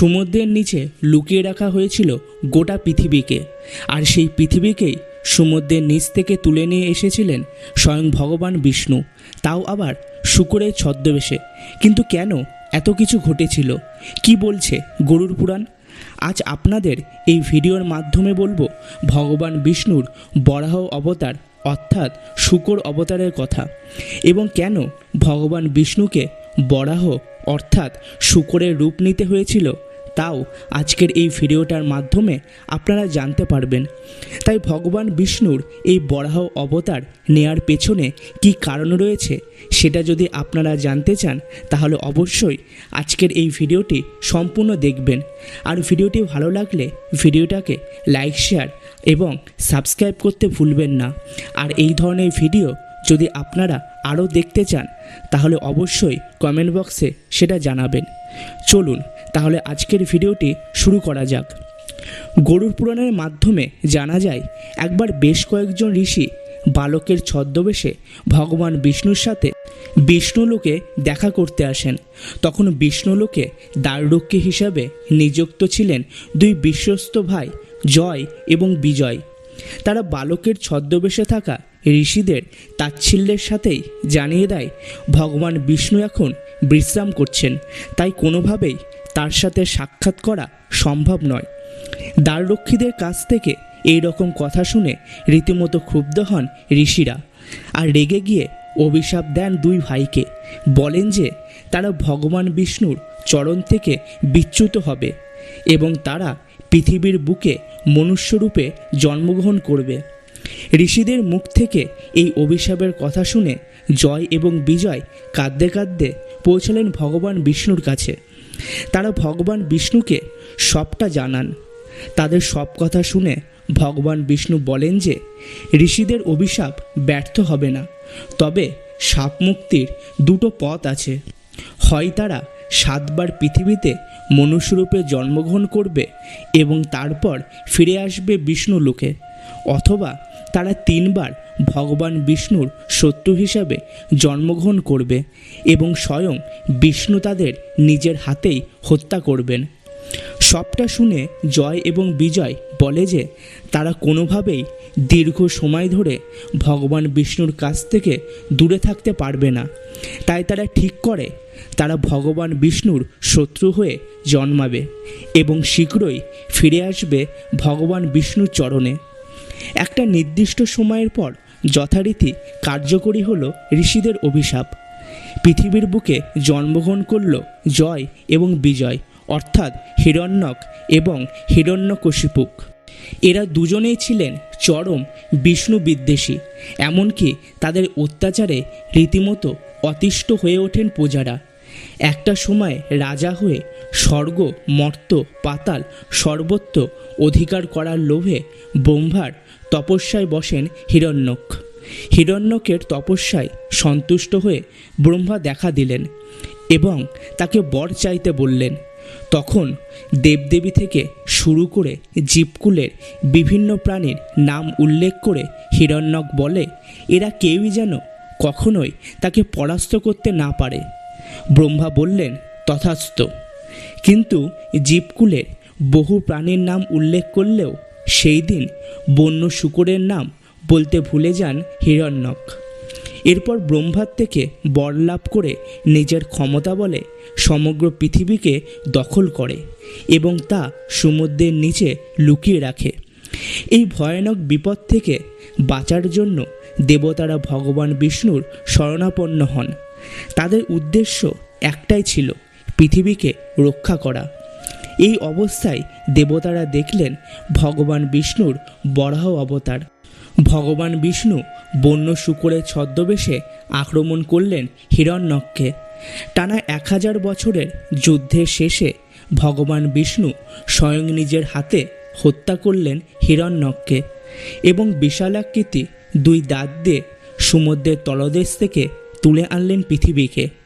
সমুদ্রের নিচে লুকিয়ে রাখা হয়েছিল গোটা পৃথিবীকে। আর সেই পৃথিবীকেই সমুদ্রের নিচ থেকে তুলে নিয়ে এসেছিলেন স্বয়ং ভগবান বিষ্ণু। তাও আবার শুকরের ছদ্মবেশে। কিন্তু কেন এত কিছু ঘটেছিল? কি বলছে গরুর পুরাণ? আজ আপনাদের এই ভিডিওর মাধ্যমে বলব, ভগবান বিষ্ণুর বরাহ অবতার অর্থাৎ শুকর অবতারের কথা। এবং কেন ভগবান বিষ্ণুকে বরাহ অর্থাৎ শুকরের রূপ নিতে হয়েছিল তাও আজকের এই ভিডিওটার মাধ্যমে আপনারা জানতে পারবেন। তাই ভগবান বিষ্ণুর এই বরাহ অবতার নেয়ার পেছনে কি কারণ রয়েছে, সেটা যদি আপনারা জানতে চান, তাহলে অবশ্যই আজকের এই ভিডিওটি সম্পূর্ণ দেখবেন। আর ভিডিওটি ভালো লাগলে ভিডিওটাকে লাইক, শেয়ার এবং সাবস্ক্রাইব করতে ভুলবেন না। আর এই ধরনের ভিডিও যদি আপনারা আরও দেখতে চান, তাহলে অবশ্যই কমেন্ট বক্সে সেটা জানাবেন। চলুন, তাহলে আজকের ভিডিওটি শুরু করা যাক। গরুর পুরাণের মাধ্যমে জানা যায়, একবার বেশ কয়েকজন ঋষি বালকের ছদ্মবেশে ভগবান বিষ্ণুর সাথে বিষ্ণুলোকে দেখা করতে আসেন। তখন বিষ্ণুলোকে দ্বাররক্ষী হিসাবে নিযুক্ত ছিলেন দুই বিশ্বস্ত ভাই, জয় এবং বিজয়। তারা বালকের ছদ্মবেশে থাকা ঋষিদের তাচ্ছিল্যের সাথেই জানিয়ে দেয়, ভগবান বিষ্ণু এখন বিশ্রাম করছেন, তাই কোনোভাবেই তার সাথে সাক্ষাৎ করা সম্ভব নয়। দ্বাররক্ষীদের কাছ থেকে এই রকম কথা শুনে রীতিমতো ক্ষুব্ধ হন ঋষিরা আর রেগে গিয়ে অভিশাপ দেন দুই ভাইকে। বলেন যে, তারা ভগবান বিষ্ণুর চরণ থেকে বিচ্যুত হবে এবং তারা পৃথিবীর বুকে মনুষ্যরূপে জন্মগ্রহণ করবে। ঋষিদের মুখ থেকে এই অভিশাপের কথা শুনে জয় এবং বিজয় কাঁদতে কাঁদতে পৌঁছালেন ভগবান বিষ্ণুর কাছে। তারা ভগবান বিষ্ণুকে সবটা জানান। তাদের সব কথা শুনে ভগবান বিষ্ণু বলেন যে, ঋষিদের অভিশাপ ব্যর্থ হবে না, তবে সাপ মুক্তির দুটো পথ আছে। হয় তারা সাতবার পৃথিবীতে মনুষ্যরূপে জন্মগ্রহণ করবে এবং তারপর ফিরে আসবে বিষ্ণু লোকে, অথবা তারা তিনবার ভগবান বিষ্ণুর শত্রু হিসাবে জন্মগ্রহণ করবে এবং স্বয়ং বিষ্ণু তাদের নিজের হাতেই হত্যা করবেন। সবটা শুনে জয় এবং বিজয় বলে যে, তারা কোনোভাবেই দীর্ঘ সময় ধরে ভগবান বিষ্ণুর কাছ থেকে দূরে থাকতে পারবে না। তাই তারা ঠিক করে, তারা ভগবান বিষ্ণুর শত্রু হয়ে জন্মাবে এবং শীঘ্রই ফিরে আসবে ভগবান বিষ্ণুর চরণে। একটা নির্দিষ্ট সময়ের পর যথারীতি কার্যকরী হলো ঋষিদের অভিশাপ। পৃথিবীর বুকে জন্মগ্রহণ করল জয় এবং বিজয়, অর্থাৎ হিরণ্যক এবং হিরণ্যকশিপুক। এরা দুজনেই ছিলেন চরম বিষ্ণু বিদ্বেষী, এমনকি তাদের অত্যাচারে রীতিমতো অতিষ্ঠ হয়ে ওঠেন প্রজারা। একটা সময় রাজা হয়ে স্বর্গ মর্ত পাতাল, সর্বত্র অধিকার করার লোভে ব্রহ্মার তপস্যায় বসেন হিরণ্যক। হিরণ্যকের তপস্যায় সন্তুষ্ট হয়ে ব্রহ্মা দেখা দিলেন এবং তাকে বর চাইতে বললেন। তখন দেবদেবী থেকে শুরু করে জীবকুলের বিভিন্ন প্রাণীর নাম উল্লেখ করে হিরণ্যক বলে, এরা কেউই যেন কখনোই তাকে পরাস্ত করতে না পারে। ব্রহ্মা বললেন তথাস্ত কিন্তু জীবকুলের বহু প্রাণীর নাম উল্লেখ করলেও সেই দিন বন্য শুকরের নাম বলতে ভুলে যান হিরণ্যক। এরপর ব্রহ্মার থেকে বর লাভ করে নিজের ক্ষমতা বলে সমগ্র পৃথিবীকে দখল করে এবং তা সমুদ্রের নিচে লুকিয়ে রাখে। এই ভয়ানক বিপদ থেকে বাঁচার জন্য দেবতারা ভগবান বিষ্ণুর শরণাপন্ন হন। তাদের উদ্দেশ্য একটাই ছিল পৃথিবীকে রক্ষা করা। এই অবস্থায় দেবতারা দেখলেন ভগবান বিষ্ণুর বরাহ অবতার। ভগবান বিষ্ণু বন্য শুকরের ছদ্মবেশে আক্রমণ করলেন হিরণ্যককে। টানা এক হাজার বছরের যুদ্ধের শেষে ভগবান বিষ্ণু স্বয়ং নিজের হাতে হত্যা করলেন হিরণ্যককে এবং বিশালাকৃতি দুই দাঁত দিয়ে সমুদ্রের তলদেশ থেকে তুলে আনলেন পৃথিবীকে।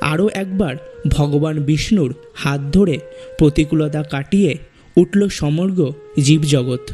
আরও একবার ভগবান বিষ্ণুর হাত ধরে প্রতিকূলতা কাটিয়ে উঠল সমগ্র জীবজগৎ।